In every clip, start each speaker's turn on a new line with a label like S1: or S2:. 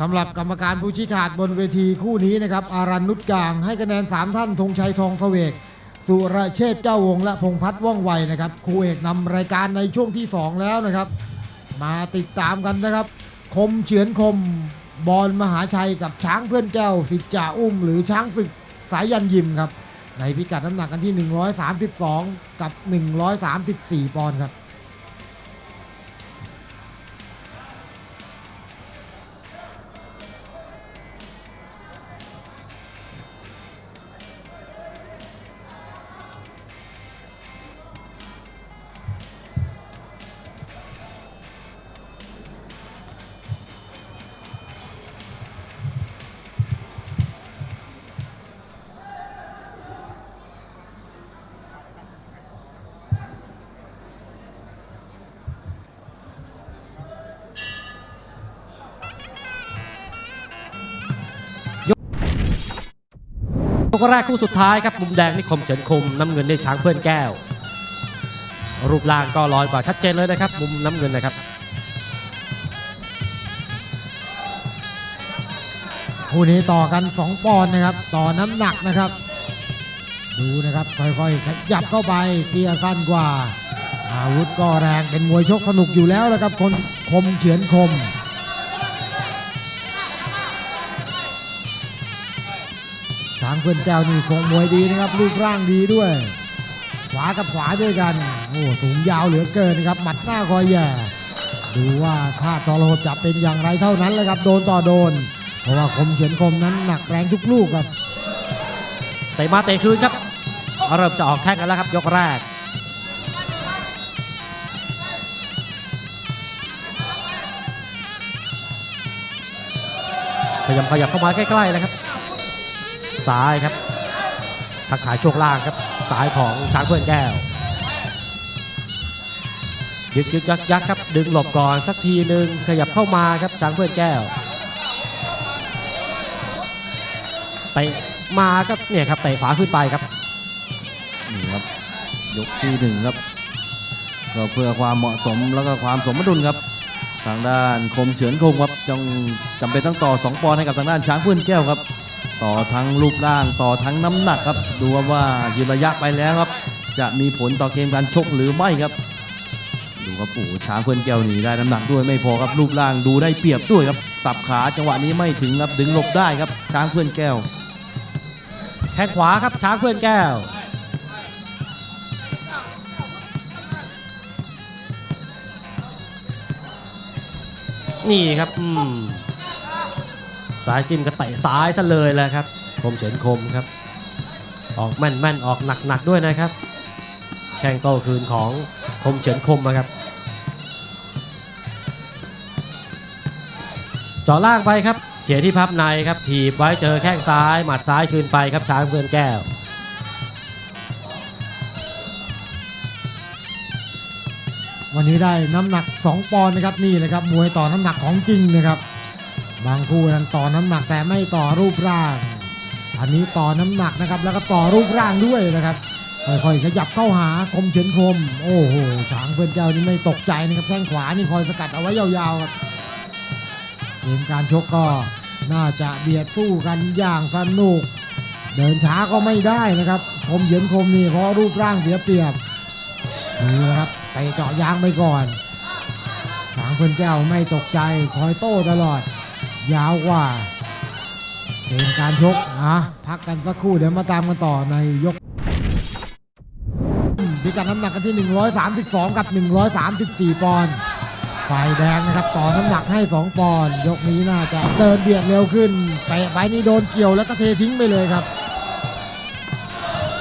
S1: สำหรับกรรมการผู้ชี้ขาดบนเวทีคู่นี้นะครับ อารันนุชกลางให้คะแนน 3 ท่านธงชัยทองเสวก สุรเชษฐ์เจ้าวงและพงพัฒน์ว่องไวนะครับคู่เอกนำรายการในช่วงที่ 2 แล้วนะครับ มาติดตามกันนะครับ คมเฉือนคมบอลมหาชัยกับช้างเพื่อนแก้ว สิทจ่าอุ้ม หรือช้างศึกสายยันยิมครับในพิกัดน้ำหนักกันที่ 132 กับ 134 ปอนด์ครับ
S2: ยกแรกคู่สุดท้ายครับมุมแดงนิคมเฉินคมน้ำเงินได้ช้างเพื่อนแก้ว รูปร่างก็ลอยกว่าชัดเจนเลยนะครับ มุมน้ำเงินนะครับ
S1: คู่นี้ต่อกัน 2 ปอนด์นะครับ ต่อน้ำหนักนะครับ ดูนะครับค่อยๆขยับเข้าไปเตี้ยสั้นกว่า อาวุธก็แรงเป็นมวยชกสนุกอยู่แล้วนะครับคนคมเฉือนคมางเพื่อนแก้วนี่ทรงมวยดีนะครับรูปร่างดีด้วย ขวากับขวาด้วยกัน โอ้สูงยาวเหลือเกินนะครับหมัดหน้าคอยแย่ดูว่าถ้าทรหดจะเป็นอย่างไรเท่านั้นแหละครับโดนต่อโดน เพราะว่าคมเฉือนคมนั้นหนักแรงทุกลูกครับ
S2: เตะมาเตะคืนครับเริ่มจะออกแข้งกันแล้วครับ ยกแรกขยับขยับเข้ามาใกล้ๆนะครับ ซ้ายครับ ทักทายช่วงล่างครับซ้ายของช้างเพื่อนแก้ว ยึกยึกยักยักครับ ดึงหลบก่อนสักทีหนึ่งขยับเข้ามาครับช้างเพื่อนแก้วเตะมาก็เนี่ยครับเตะขวาขึ้นไปครับ
S3: นี่ครับยกที่หนึ่งครับก็เพื่อความเหมาะสมแล้วก็ความสมดุลครับ ทางด้านคมเฉือนคมครับจงจำเป็นต้องต่อ 2 ปอนด์ให้กับทางด้านช้างเพื่อนแก้วครับ ต่อทั้งรูปร่างต่อทั้งน้ำหนักครับ ดูว่ายืนระยะไปแล้วครับ จะมีผลต่อเกมการชกหรือไม่ครับ ดูครับปู่ช้างเพื่อนแก้วหนีได้น้ำหนักด้วยไม่พอครับรูปร่างดูได้เปรียบด้วยครับสับขาจังหวะนี้ไม่ถึงครับดึงหลบได้ครับ ช้างเพื่อนแก้ว
S2: แข้งขวาครับช้างเพื่อนแก้วนี่ครับ อืม สายจิ้มก็เตะซ้ายซะเลยแหละครับ คมเฉินคมครับ ออกแม่นแม่นๆออกหนักหนักๆด้วยนะครับ แข้งโต้คืนของคมเฉินคมนะครับเจ่อล่างไปครับ เขียที่พับในครับ ถีบไว้เจอแข้งซ้าย หมัดซ้ายคืนไปครับช้างเพื่อนแก้ว
S1: วันนี้ได้น้ำหนัก 2 ปอนด์นะครับนี่เลยครับมวยต่อน้ำหนักของจริงนะครับ บางคู่นั้นต่อน้ำหนักแต่ไม่ต่อรูปร่าง อันนี้ต่อน้ำหนักนะครับ แล้วก็ต่อรูปร่างด้วยนะครับค่อยๆขยับเข้าหาคมเฉือนคม โอ้โหช้างเพื่อนแก้วนี่ไม่ตกใจนะครับแข้งขวานี่คอยสกัดเอาไว้ยาวๆครับเกมการชกก็น่าจะเบียดสู้กันอย่างสนุก เดินช้าก็ไม่ได้นะครับคมเฉือนคมนี่เพราะรูปร่างเสียเปรียบดูนะครับเตะเจาะยางไปก่อนฉางเพื่อนแก้วไม่ตกใจคอยโต้ตลอด ยาวกว่าเกมการชกอะพักกันสักครู่เดี๋ยวมาตามกันต่อในยกพิกัดน้ำหนักกันที่ 132 กับ 134 ปอนด์ฝ่ายแดงนะครับต่อน้ำหนักให้ 2 ปอนด์ยกนี้น่าจะเดินเบียดเร็วขึ้นเตะไปนี่โดนเกี่ยวแล้วก็เททิ้งไปเลยครับ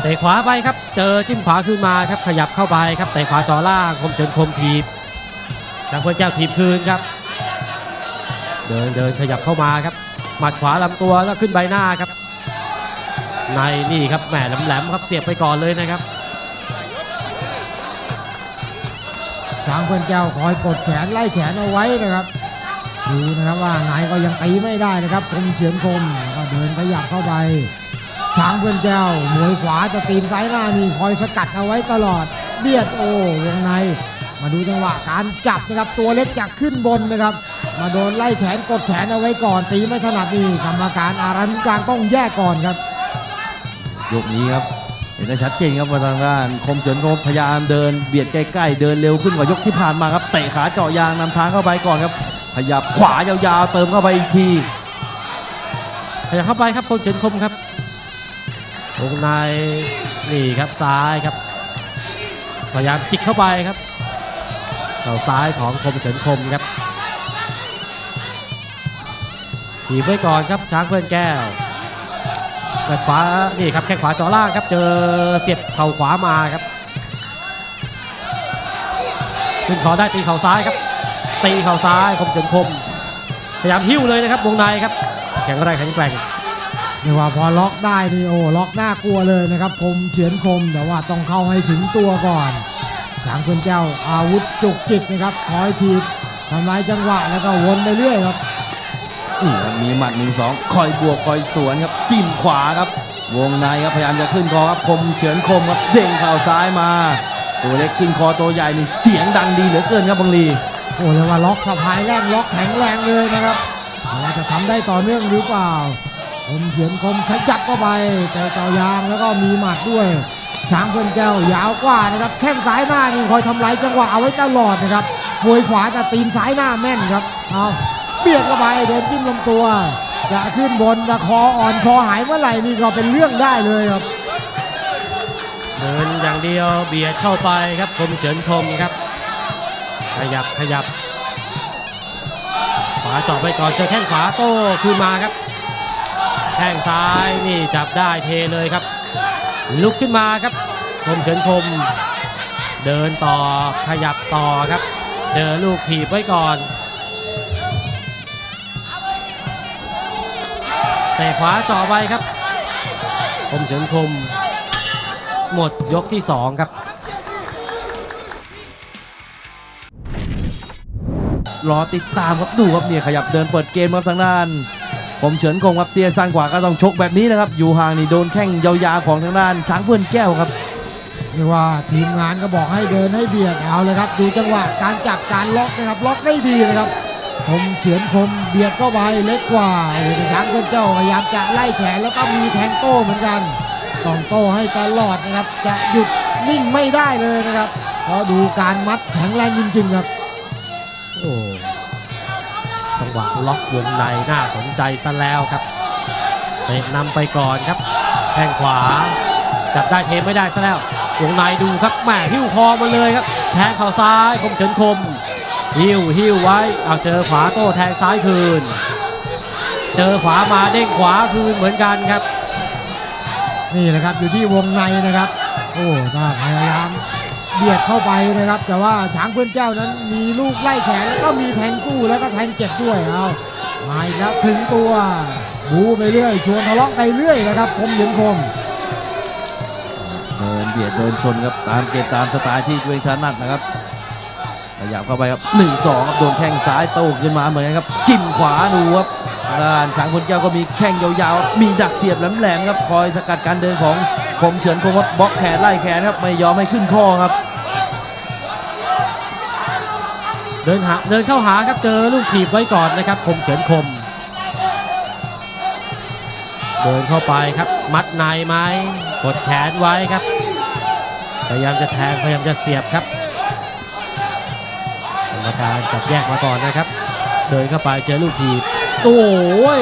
S2: เตะขวาไปครับ เจอจิ้มขวาขึ้นมาครับขยับเข้าไปครับเตะขวาจ่อล่างคมเฉินคมทีบจางเพื่อนแก้วทีบคืนครับ เดินเดินขยับเข้ามาครับ หมัดขวาลำตัวแล้วขึ้นใบหน้าครับ ในนี่ครับแหมแหลมๆครับเสียบไปก่อนเลยนะครับ
S1: ช้างเพื่อนแก้วคอยกดแขนไล่แขนเอาไว้นะครับดูนะครับว่าไงก็ยังตีไม่ได้นะครับคมเฉือนคมก็เดินขยับเข้าไป ช้างเพื่อนแก้วมวยขวาจะตีนซ้ายหน้านี่คอยสกัดเอาไว้ตลอดเบียดโอ้วงใน มาดูจังหวะการจับนะครับตัวเล็กจากขึ้นบนนะครับ มาโดนไล่แขนกดแขนเอาไว้ก่อน ตีไม่ถนัดนี่กรรมการอารันกลางต้องแยกก่อนครับ
S3: ยกนี้ครับ เห็นได้ชัดเจนครับว่าทางด้านคมเฉินคมพยายามเดินเบียดใกล้ๆเดินเร็วขึ้นกว่ายกที่ผ่านมาครับเตะขาเจาะยางนำทางเข้าไปก่อนครับขยับขวายาวๆเติมเข้าไปอีกที
S2: ขยับเข้าไปครับคมเฉินคมครับวงในนี่ครับซ้ายครับพยายามจิกเข้าไปครับเข่าซ้ายของคมเฉินคมครับ ถีบไว้ก่อนครับช้างเพื่อนแก้วแข้งขวานี่ครับแข้งขวาจ่อล่างครับเจอเสียบเข่าขวามาครับขึ้นคอได้ตีเข่าซ้ายครับ ตีเข่าซ้ายคมเฉินคม พยายามหิ้วเลยนะครับวงในครับแข็งแรงแข็งแกร่ง
S1: เรียกว่าพอล็อกได้นี่โอ้ล็อกหน้ากลัวเลยนะครับคมเฉือนคมแต่ว่าต้องเข้าให้ถึงตัวก่อนช้างเพื่อนเจ้าอาวุธจุกจิกนะครับคอยทีบทำลายจังหวะแล้วก็วนไปเรื่อยครับ
S3: นี่ครับมีหมัดหนึ่งสองคอยบวกคอยสวนครับจิ้มขวาครับ วงในครับพยายามจะขึ้นคอครับคมเฉือนคมครับเด้งเข่าซ้ายมา ตัวเล็กขึ้นคอตัวใหญ่นี่เสียงดังดีเหลือเกินครับบังลี
S1: โอ้เรียกว่าล็อกสะพายแรงล็อกแข็งแรงเลยนะครับแต่ว่าจะทำได้ต่อเนื่องหรือเปล่าคมเฉือนคมขยับเข้าไปแต่ต่อยางแล้วก็มีหมัดด้วยช้างเพื่อนแก้วยาวกว่านะครับแข้งซ้ายหน้านี่คอยทำลายจังหวะเอาไว้ตลอดนะครับมวยขวาแต่ตีนซ้ายหน้าแม่นครับเอา เบียดเข้าไปโดนจิ้มลำตัวจะขึ้นบนจะคออ่อนคอหายเมื่อไหร่นี่ก็เป็นเรื่องได้เลยครับ
S2: เดินอย่างเดียวเบียดเข้าไปครับคมเฉินคมครับ ขยับขยับ ขวาจาะไปก่อนเจอแข้งขวาโต้คืนมาครับ แข้งซ้ายนี่จับได้เทเลยครับ ลุกขึ้นมาครับคมเฉินคม เดินต่อขยับต่อครับ เจอลูกถีบไว้ก่อน ตะขวาจ่อไปครับ คมเฉินคม หมดยกที่ 2 ครับ
S3: รอติดตามครับดูครับเนี่ยขยับเดินเปิดเกมครับทางด้านคมเฉินคงครับเตียสั้นกว่าก็ต้องชกแบบนี้นะครับอยู่ห่างนี่โดนแข้งยาวๆของทางด้าน ช้างเพื่อนแก้วครับ
S1: เรียกว่าทีมงานก็บอกให้เดินให้เบียดเอาเลยครับ ดูจังหวะการจับการล็อกนะครับล็อกได้ดีนะครับ คมเฉือนคมเบียดเข้าไปเล็กกว่าโอ้โหแต่ช้างเพื่อนเจ้าพยายามจะไล่แขนแล้วก็มีแทงโต้เหมือนกันต้องโต้ให้ตลอดนะครับ จะหยุดนิ่งไม่ได้เลยนะครับเพราะดูการมัดแข็งแรงจริงๆครับ
S2: โอ้จังหวะล็อกวงในน่าสนใจซะแล้วครับเตะนำไปก่อนครับแข้งขวา จับได้เทไม่ได้ซะแล้ววงในดูครับแหมหิ้วคอมาเลยครับ แทงเข่าซ้ายคมเฉินคม หิ้วหิ้วไว้เอาเจอขวาโต้แทงซ้ายคืน เจอขวามาเด้งขวาคืนเหมือนกันครับ
S1: นี่แหละครับอยู่ที่วงในนะครับ โอ้ถ้าพยายามเบียดเข้าไปนะครับ แต่ว่าช้างเพื่อนเจ้านั้นมีลูกไล่แขนแล้วก็มีแทงกู้แล้วก็แทงเจ็บด้วยเอามาอีกแล้วถึงตัวบูไปเรื่อย ชวนทะเลาะไปเรื่อยนะครับคมเหลืองคม
S3: เดินเบียดเดินชนครับตามเกมตามสไตล์ที่ตัวเองถนัดนะครับ ขยับเข้าไปครับ1 2ครับโดนแข้งซ้ายโต้ขึ้นมาเหมือนกันครับ จิ้มขวาดูครับด้านช้างคนแก้วก็มีแข้งยาวๆ มีดักเสียบแหลมๆครับ คอยสกัดการเดินของคมเฉินคงครับบล็อกแขนไล่แขนครับ ไม่ยอมให้ขึ้นข้อครับ
S2: เดินหาเดินเข้าหาครับเจอลูกถีบไว้ก่อนนะครับ คมเฉินคม เดินเข้าไปครับ มัดในไหมกดแขนไว้ครับ พยายามจะแทงพยายามจะเสียบครับ การจับแยกมาก่อนนะครับ เดินเข้าไปเจอลูกถีบโอ้ย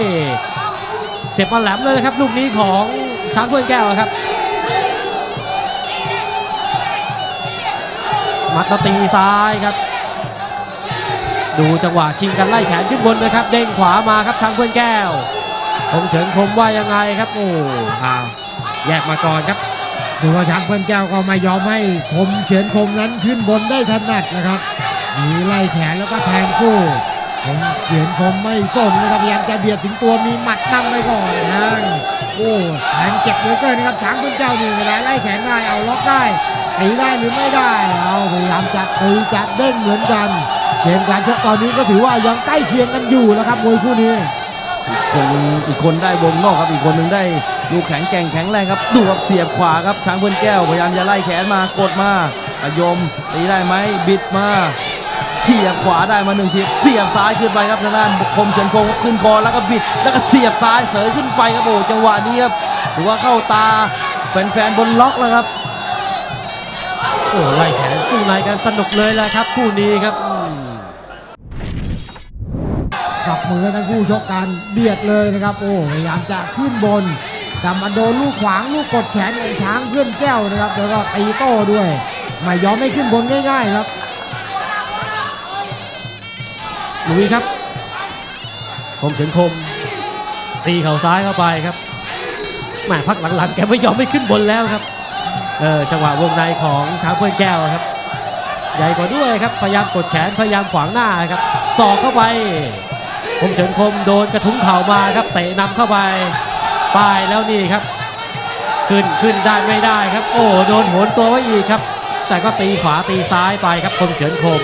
S2: เสียบมาแหลมเลยนะครับ ลูกนี้ของช้างเพื่อนแก้วครับ มัดแล้วตีซ้ายครับ ดูจังหวะชิงกันไล่แขนขึ้นบนนะครับ เด้งขวามาครับทางเพื่อนแก้วคมเฉินคมว่ายังไงครับโอ้อ้าวแยกมาก่อนครับ
S1: ดูว่าช้างเพื่อนแก้วก็ไม่ยอมให้คมเฉือนคมนั้นขึ้นบนได้ถนัดนะครับ มีไล่แขนแล้วก็แทงสู้คมเฉือนคมไม่สนนะครับพยายามจะเบียดถึงตัวมีหมัดนำไปก่อนทางโอ้แทงเจ็บเหลือเกินนะครับช้างพื่อนแก้วนี่เวลาไล่แขนได้เอาล็อกได้ตีได้หรือไม่ได้ เอาพยายามจะตีจะเด้งเหมือนกันเกมการชกตอนนี้ก็ถือว่ายังใกล้เคียงกันอยู่นะครับมวยคู่นี้
S3: อีกคนอีกคนได้วงนอกครับอีกคนหนึ่งได้ลูกแข็งแกร่งแข็งแรงครับดูครับเสียบขวาครับช้างเพื่อนแก้วพยายามจะไล่แขนมากดมาอายมตีได้ไหมบิดมา เสียบขวาได้มาหนึ่งทีเสียบซ้ายขึ้นไปครับทางด้านคมเฉินคงขึ้นคอแล้วก็บิด แล้วก็เสียบซ้ายเสยขึ้นไปครับโอ้จังหวะนี้ครับถือว่าเข้าตาแฟนๆบนล็อกแล้วครับ
S2: โอ้ไล่แขนสู้ในกันสนุกเลยแหละครับคู่นี้ครับอืม
S1: กลับมือทั้งคู่ชกกันเบียดเลยนะครับ โอ้พยายามจะขึ้นบนแต่มาโดนลูกขวางลูกกดแขนของช้างเพื่อนแก้วนะครับแล้วก็ตีโต้ด้วยไม่ยอมไม่ขึ้นบนง่าย ๆ ครับ
S2: ลุยครับ คมเฉินคม ตีเข่าซ้ายเข้าไปครับแหมพักหลังๆแกไม่ยอมไม่ขึ้นบนแล้วครับ เออจังหวะวงในของช้างเพื่อนแก้วครับ ใหญ่กว่าด้วยครับ พยายามกดแขน พยายามขวางหน้าครับศอกเข้าไป คมเฉินคมโดนกระทุ้งเข่ามาครับ เตะนำเข้าไปป้ายแล้วนี่ครับ ขึ้นขึ้นได้ไม่ได้ครับ โอ้โดนโหนตัวไว้อีกครับ แต่ก็ตีขวาตีซ้ายไปครับ คมเฉินคม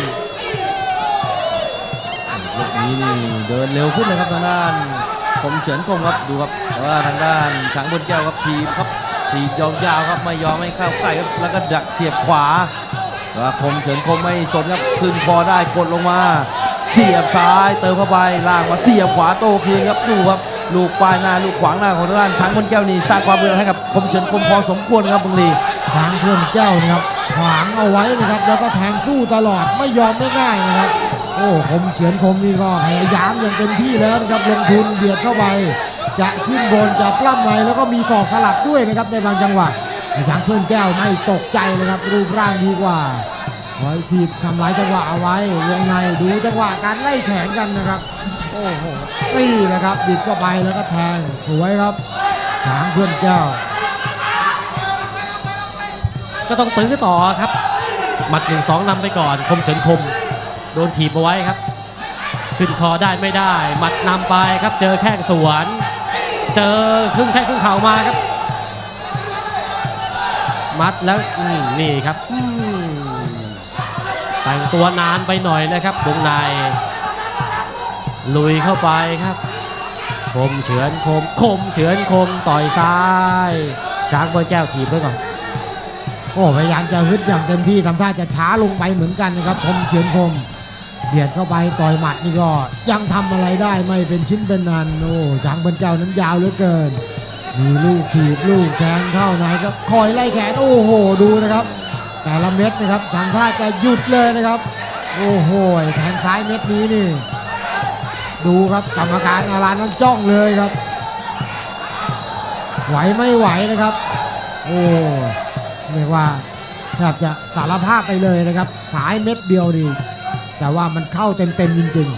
S3: นี้นี่เดินเร็วขึ้นเลยครับทางด้านคมเฉินคงครับดูครับแต่ว่าทางด้านช้างบนแก้วครับทีบครับทีบยาวๆครับไม่ยอมให้เข้าใกล้ครับแล้วก็ดักเสียบขวาแล้วคมเฉินคงไม่สนครับขึ้นคอได้กดลงมาเสียบซ้ายเติมเข้าไปล่างมาเสียบขวาโตคืนครับดูครับลูกปลายหน้าลูกขวางหน้าของทางด้านช้างบนแก้วนี่สร้างความเบื่อให้กับคมเฉินคมพอสมควรครับบังลี
S1: ช้างเพื่อนแก้วนะครับขวางเอาไว้นะครับแล้วก็แทงสู้ตลอดไม่ยอมไม่ง่ายนะครับ โอ้คมเขียนคมนี่ก็พยายามอย่างเต็มที่แล้วนะครับลงทุนเบียดเข้าไป จะขึ้นบนจะปล้ำในแล้วก็มีศอกสลับด้วยนะครับในบางจังหวะแต่างเพื่อนแก้วไม่ตกใจเลยครับรูปร่างดีกว่าไว้ทีบทำลายจังหวะเอาไว้วงในดูจังหวะการไล่แขนกันนะครับโอ้โหนี่นะครับบิดเข้าไปแล้วก็แทงสวยครับช้างเพื่อนแก้ว
S2: ก็ต้องตื้อต่อครับหมัดหนึ่งสองนำไปก่อน คมเฉินคม โดนถีบเอาไว้ครับ ขึ้นคอได้ไม่ได้หมัดนำไปครับเจอแข้งสวน เจอครึ่งแข้งครึ่งเข่ามาครับ มัดแล้วนี่ครับแต่งตัวนานไปหน่อยนะครับวงในลุยเข้าไปครับ คมเฉือนคม คมเฉือนคมต่อยซ้าย ช้างบนแก้วถีบไว้ก่อน
S1: โอ้พยายามจะฮึดอย่างเต็มที่ทำท่าจะช้าลงไปเหมือนกันนะครับ คมเขียนคม เบียดเข้าไปต่อยหมัดนี่ก็ยังทำอะไรได้ไม่เป็นชิ้นเป็นนันโอ้ช้างเปิ้นเจ้านั้นยาวเหลือเกิน มีลูกถีบลูกแทงเข้าในก็คอยไล่แขนโอ้โหดูนะครับ แต่ละเม็ดนะครับทำท่าจะหยุดเลยนะครับ โอ้โหแทงซ้ายเม็ดนี้นี่ ดูครับกรรมการอารานั้นจ้องเลยครับ ไหวไม่ไหวนะครับ โอ้เรียกว่าแทบจะสารภาพไปเลยนะครับ สายเม็ดเดียวดี แต่ว่ามันเข้าเต็มๆจริง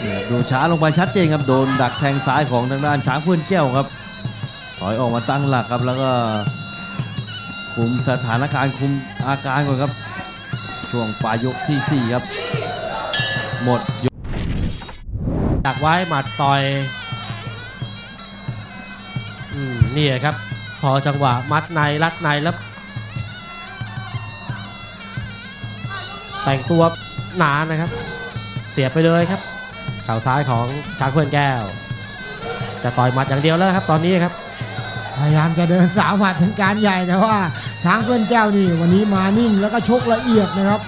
S3: เนี่ยดูช้าลงไปชัดเจนครับโดนดักแทงซ้ายของทางด้านช้างเพื่อนแก้วครับ ถอยออกมาตั้งหลักครับแล้วก็ คุมสถานการณ์คุมอาการก่อนครับ ช่วงปลายยกทีสี่4 ครับ หมดยก
S2: ดักไว้หมัดต่อยอืมนี่ครับ พอจังหวะมัดในรัดในแล้วแต่งตัว หนานะครับ เสียบไปเลยครับเข่าซ้ายของช้างเพื่อนแก้ว จะต่อยหมัดอย่างเดียวแล้วครับ ตอนนี้ครับ
S1: พยายามจะเดินสาวหมัดถึงการใหญ่แต่ว่าช้างเพื่อนแก้วนี่วันนี้มานิ่งแล้วก็ชกละเอียดนะครับ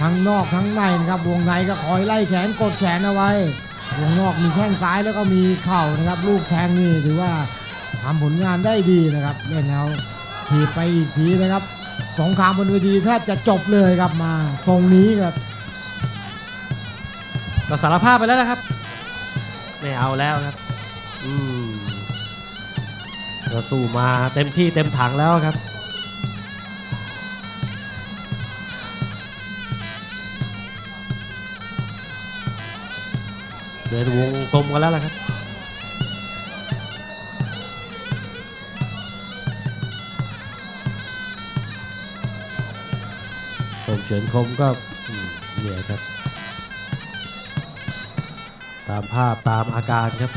S1: ทั้งนอกทั้งในนะครับวงในก็คอยไล่แขนกดแขนเอาไว้วงนอกมีแข้งซ้ายแล้วก็มีเข่านะครับ ลูกแทงนี่ถือว่าทำผลงานได้ดีนะครับเล่นแล้วถีบไปอีกทีนะครับสงครามบนเวทีแทบจะจบเลยครับมาทรงนี้ครับ
S2: ก็สารภาพไปแล้วนะครับ ไม่เอาแล้วครับ อืมก็สู้มาเต็มที่เต็มถังแล้วครับ เดินวงกลมกันแล้วล่ะครับคมเฉินคมก็อืมเนี่อยครับ ตามภาพตามอาการครับ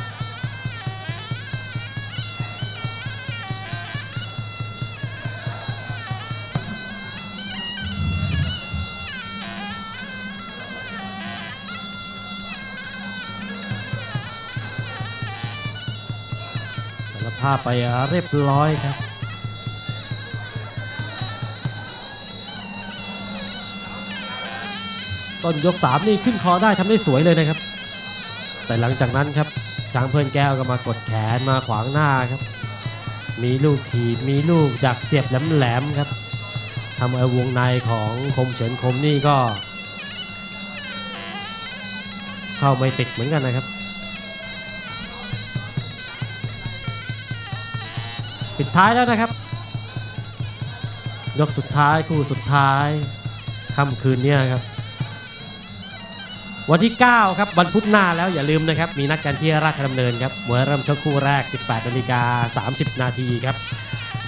S2: สารภาพไปเรียบร้อยครับ ต้นยก 3 นี่ขึ้นคอได้ทำได้สวยเลยนะครับ แต่หลังจากนั้นครับช้างเพื่อนแก้วก็มากดแขนมาขวางหน้าครับ มีลูกถีบมีลูกดักเสียบแหลมๆครับทำเอาวงในของคมเฉินคมนี่ก็ เข้าไม่ติดเหมือนกันนะครับ ปิดท้ายแล้วนะครับ ยกสุดท้ายคู่สุดท้ายค่ำคืนนี้ครับ วันที่ 9 ครับวันพุธหน้าแล้วอย่าลืมนะครับ มีนัดกันที่ราชดำเนินครับมวยเริ่มชกคู่แรก 18นาฬิกา30 นาทีครับ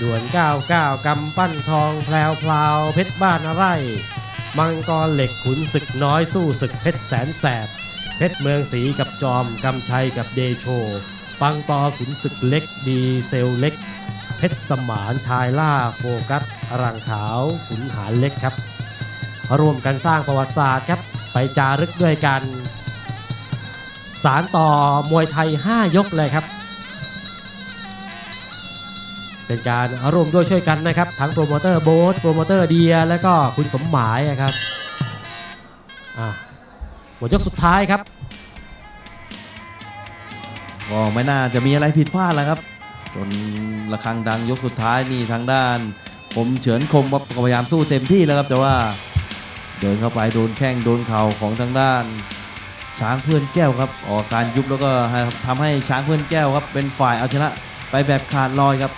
S2: ด่วน 99 กำปั้นทองแพลวพลาวเพชรบ้านไร่ มังกรเหล็กขุนศึกน้อยสู้ศึกเพชรแสนแสบ เพชรเมืองศรีกับจอม กำชัยกับเดโช ปังตอขุนศึกเล็กดีเซลเล็ก เพชรสมานชายล่าโฟกัสรังขาวขุนหารเล็กครับ ร่วมกันสร้างประวัติศาสตร์ครับ ไปจารึกด้วยกัน สารต่อมวยไทย 5 ยกเลยครับ เป็นการร่วมด้วยช่วยกันนะครับ ทั้งโปรโมเตอร์โบ๊ทโปรโมเตอร์เดีย แล้วก็คุณสมหมายครับอะหมดยกสุดท้ายครับ
S3: ก็ไม่น่าจะมีอะไรผิดพลาดแล้วครับ จนระฆังดังยกสุดท้ายนี่ทางด้าน ผมเฉือนคมพยายามสู้เต็มที่แล้วครับแต่ว่า เดินเข้าไปโดนแข้งโดนเข่าของทางด้าน ช้างเพื่อนแก้วครับออกการยุบแล้วก็ทำให้ช้างเพื่อนแก้วครับ เป็นฝ่ายเอาชนะไปแบบขาดลอยครับ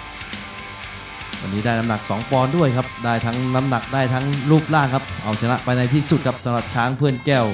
S3: วันนี้ได้น้ำหนัก 2 ปอนด์ด้วยครับ ได้ทั้งน้ำหนักได้ทั้งรูปร่างครับ เอาชนะไปในที่สุดครับสำหรับช้างเพื่อนแก้ว